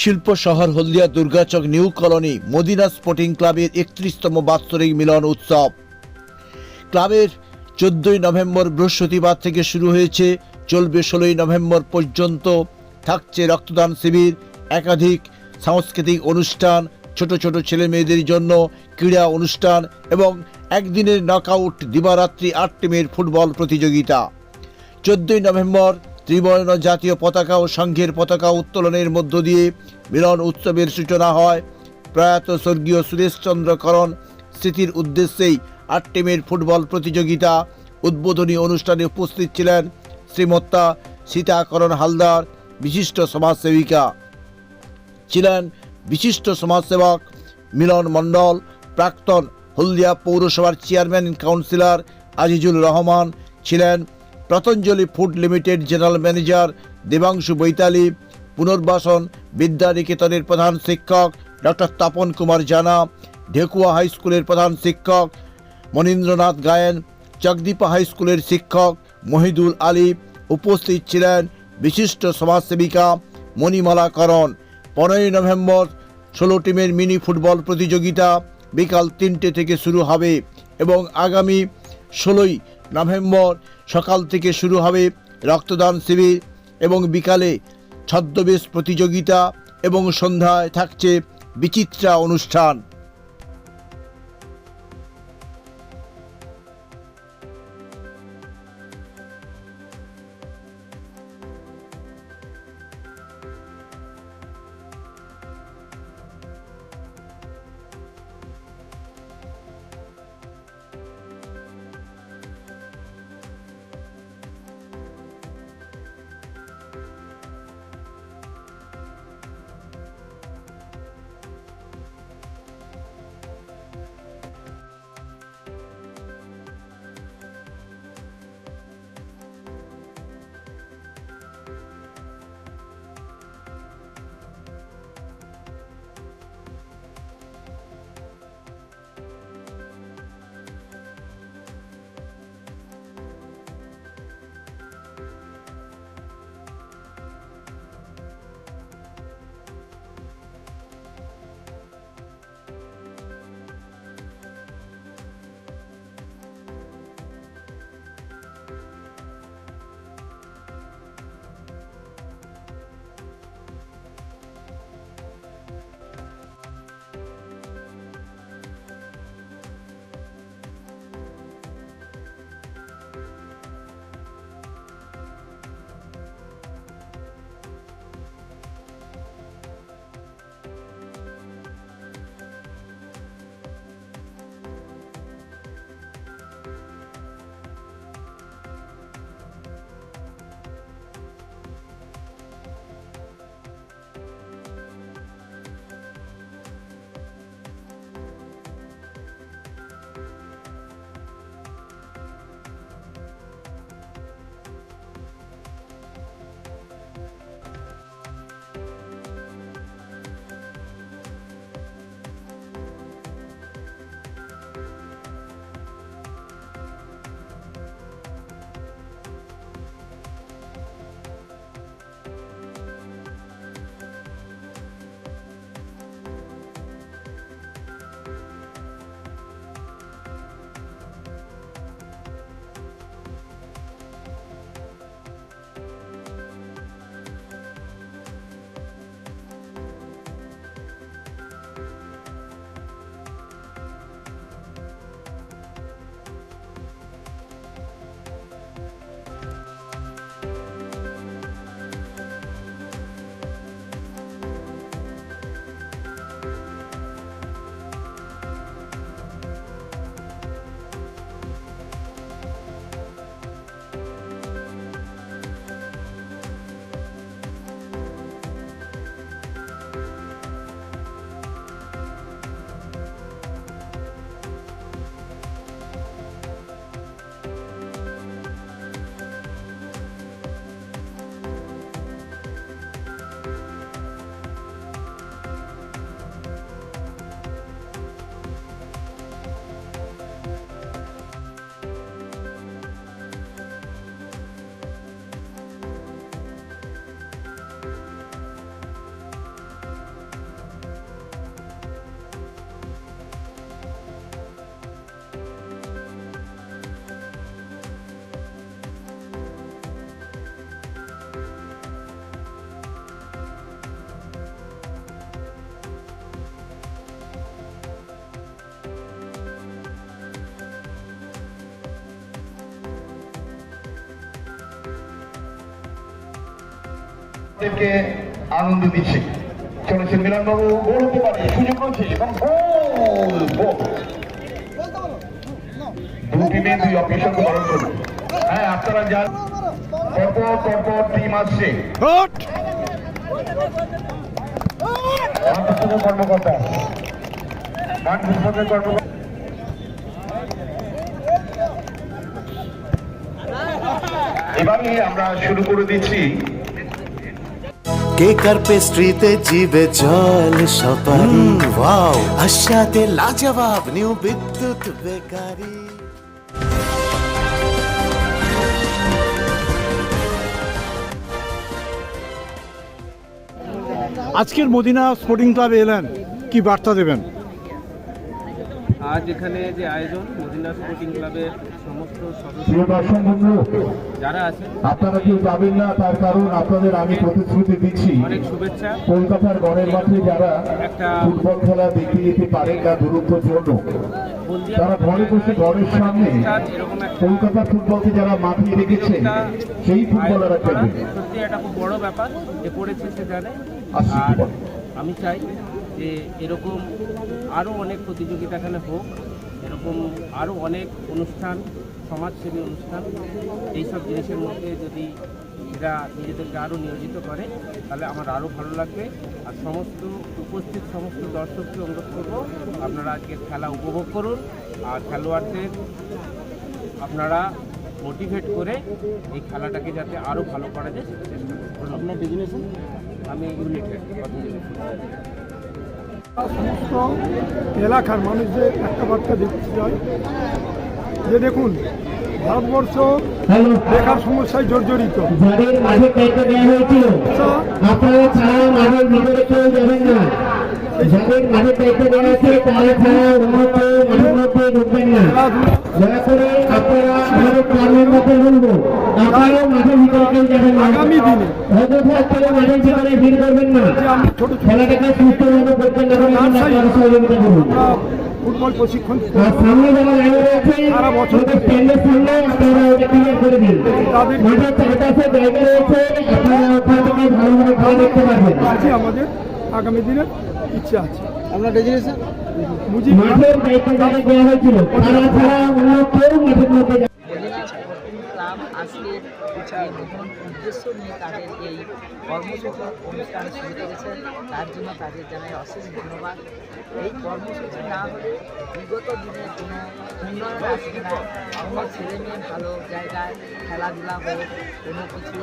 শিল্প শহর Haldia Durgachak new colony Madina sporting ক্লাবের একত্রিশতম বাৎসরিক মিলন উৎসব। ক্লাবের চোদ্দই নভেম্বর বৃহস্পতিবার থেকে শুরু হয়েছে, চলবে ষোলোই নভেম্বর পর্যন্ত থাকছে রক্তদান শিবির, একাধিক সাংস্কৃতিক অনুষ্ঠান, ছোট ছোট ছেলে মেয়েদের জন্য ক্রীড়া অনুষ্ঠান এবং একদিনের নকআউট দিবারাত্রি আট টিমের ফুটবল প্রতিযোগিতা। চোদ্দই নভেম্বর ত্রিবর্ণ জাতীয় পতাকা ও সংঘের পতাকা উত্তোলনের মধ্য দিয়ে মিলন উৎসবের সূচনা হয়। প্রয়াত স্বর্গীয় সুরেশচন্দ্র করণ স্মৃতির উদ্দেশ্যেই আট ফুটবল প্রতিযোগিতা উদ্বোধনী অনুষ্ঠানে উপস্থিত ছিলেন শ্রীমত্তা সীতাকরণ হালদার, বিশিষ্ট সমাজসেবিকা। ছিলেন বিশিষ্ট সমাজসেবক, মিলন মণ্ডল, প্রাক্তন হলদিয়া পৌরসভার চেয়ারম্যান কাউন্সিলর আজিজুল রহমান, ছিলেন Patanjali food limited general manager Debanshu Baitali, পুনর্বাসন বিদ্যানিকেতনের প্রধান শিক্ষক ডক্টর তাপন কুমার জানা, ঢেকুয়া হাই স্কুলের প্রধান শিক্ষক মনীন্দ্রনাথ গায়েন, চকদীপা হাই স্কুলের শিক্ষক মহিদুল আলী উপস্থিত ছিলেন বিশিষ্ট সমাজসেবিকা মণিমালা করণ। পনেরোই নভেম্বর ষোলো টিমের মিনি ফুটবল প্রতিযোগিতা বিকাল তিনটে থেকে শুরু হবে এবং আগামী ষোলোই নভেম্বর সকাল থেকে শুরু হবে রক্তদান শিবির এবং বিকালে ছদ্মবেশ প্রতিযোগিতা এবং সন্ধ্যায় থাকছে বিচিত্রা অনুষ্ঠান। কে আনন্দ দিচ্ছে চলেছেন মিলনবাবু গোল হতে পারে সুযোগ রয়েছে এবং গোল গোল। দু টিমে দুই অফিসারকে বারণ করুন হ্যাঁ আপনারা যান পরপর পরপর টিম আসছে। কর্মকর্তা। কর্মকর্তা। এবারে আমরা শুরু করে দিচ্ছি কেকার পেস্ট্রিতে জিবে জল সপারি ওয়াও। আশাতে লাজবাব নিউ বিদ্যুৎ বেকারি। আজকের মদিনা স্পোর্টিং ক্লাবে এলেন। কি বার্তা দেবেন? আজ এখানে যে আয়োজন মদিনা স্পোর্টিং ক্লাবের সমস্ত সদস্য যারা আছেন আপনারা কেউ যাবেন না তার কারণ আপনাদের আমি প্রতিশ্রুতি দিচ্ছি। অনেক শুভেচ্ছা। কলকাতার গড়ের মাঠে যারা একটা ফুটবল খেলা দেখতে যেতে পারেন না দূরত্বের জন্য তারা ঘরে বসে ঘরের সামনে কলকাতা ফুটবলকে যারা মাতিয়ে রেখেছে সেই ফুটবলাররা খেলবে। সত্যি একটা খুব বড় ব্যাপার যে করেছে সে জানে। আর আমি চাই যে এরকম আরও অনেক প্রতিযোগিতা এখানে হোক এরকম আরও অনেক অনুষ্ঠান সমাজসেবী অনুষ্ঠান এইসব জিনিসের মধ্যে যদি এরা নিজেদেরকে আরও নিয়োজিত করে তাহলে আমার আরও ভালো লাগবে। আর সমস্ত উপস্থিত সমস্ত দর্শককে অনুরোধ করব আপনারা আজকে খেলা উপভোগ করুন। আর খেলোয়াড়দের আপনারা মোটিভেট করে এই খেলাটাকে যাতে আরও ভালো করা যায় সেটা চেষ্টা করুন। আপনার ডেজিনেশন? আমি ইউনিটেড সমস্ত এলাকার মানুষদের একটা বার্তা দেখতে চাই যে দেখুন ভারতবর্ষ বেকার সমস্যায় জর্জরিত। হয়েছিল আপনারা ছাড়া মাঠের ভিতরে কেউ যাবেন না। যাদের মাঠের দায়িত্ব দেওয়া আছে তারা ছাড়া কেউ ঢুকবেন না। দয়া করে আপনারা আমাদের চার মেম্বারদের বলব আপনারাও মাঠের ভিতরে যাবেন আগামী দিনে। অযথা কেউ মাঠের ভিতরে ভিড় করবেন না। যে আমরা ছোট ছোট খেলাটাকে সুস্থভাবে করবেন করবেন আপনারা সহযোগিতা করুন। ফুটবল প্রশিক্ষণ সামনে যারা লাইনে রয়েছে সারা বছর ওদের স্ট্যান্ডের সামনে আপনারা ওটা ক্লিয়ার করে দিন। মাঠের চারপাশে জায়গা রয়েছে আপনারা ওখান থেকে ভালোভাবে খেলা দেখতে পারবেন। আগামী দিনের ইচ্ছা আছে। আমরা ডেজিনেশন মাঠের দায়িত্ব যারা দেওয়া হয়েছিল তারা ছাড়া অন্য কেউ মাঠের মধ্যে ক্লাব নতুন উদ্দেশ্য নিয়ে তাদের এই কর্মসূচি অনুষ্ঠান শুরু করেছে তার জন্য তাদের জানাই অশেষ ধন্যবাদ। এই কর্মসূচি না হলে বিগত দিনে কোনো উন্নয়ন আসবে না। কোনো ছেলে মেয়ে ভালো জায়গায় খেলাধুলা হোক কোনো কিছু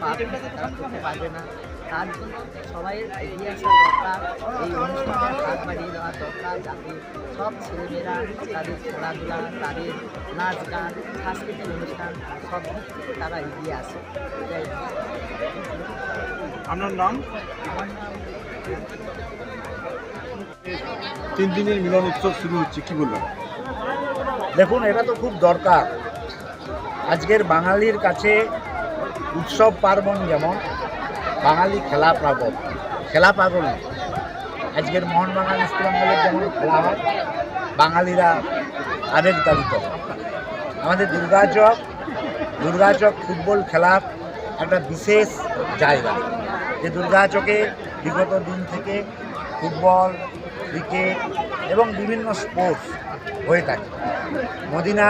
তারা করতে পারবে না। তার জন্য সবাই এগিয়ে আসা দরকার এই অনুষ্ঠানে হাত বাড়িয়ে দেওয়া দরকার যাতে সব ছেলেমেয়েরা তাদের খেলাধুলা তাদের নাচ গান সাংস্কৃতিক অনুষ্ঠান সব দিক থেকে তারা এগিয়ে আসে। এটাই। আপনার নাম? আমার নাম তিন দিনের মিলন উৎসব শুরু হচ্ছে কি বলবেন? দেখুন এটা তো খুব দরকার। আজকের বাঙালির কাছে উৎসব পার্বণ যেমন বাঙালি খেলা পাগল খেলা পাগল। আজকের মোহনবাগান ইস্টবেঙ্গলের যেমন খেলা হয়, বাঙালিরা আবেগ তাড়িত হয়। আমাদের দুর্গাচক দুর্গাচক ফুটবল খেলার একটা বিশেষ জায়গা যে দুর্গাচকে বিগত দিন থেকে ফুটবল, ক্রিকেট এবং বিভিন্ন স্পোর্টস হয়ে থাকে মদিনা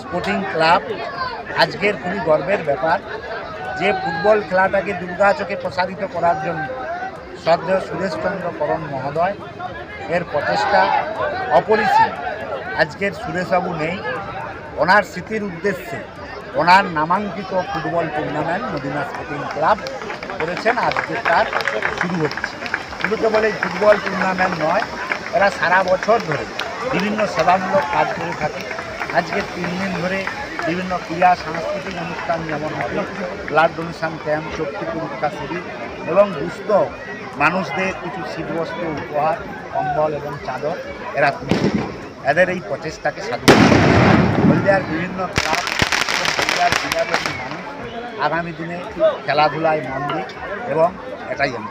স্পোর্টিং ক্লাব আজকের খুবই গর্বের ব্যাপার যে ফুটবল খেলাটাকে দুর্গা চোখে প্রসারিত করার জন্য শ্রদ্ধেয় সুরেশচন্দ্র করণ মহোদয় এর প্রচেষ্টা অপরিসীম। আজকের সুরেশবাবু নেই। ওনার স্মৃতির উদ্দেশ্যে ওনার নামাঙ্কিত football tournament Madina sporting club করেছেন। আজকে তার শুরু হচ্ছে। শুধু কেবল এই ফুটবল টুর্নামেন্ট নয়, এরা সারা বছর ধরে বিভিন্ন সেবামূলক কাজ করে থাকে। আজকে তিন দিন ধরে বিভিন্ন ক্রীড়া, সাংস্কৃতিক অনুষ্ঠান, যেমন ব্লাড ডোনেশন ক্যাম্প চক্ষু পরীক্ষা শিবির এবং দুস্থ মানুষদের কিছু শীতবস্ত্র, উপহার, কম্বল এবং চাদর এরা তুলে এদের এই প্রচেষ্টাকে সাধু হলদিয়ার বিভিন্ন ক্লাব হলদিয়ার মানুষ আগামী দিনে খেলাধুলায় মন দিক এবং এটাই আমি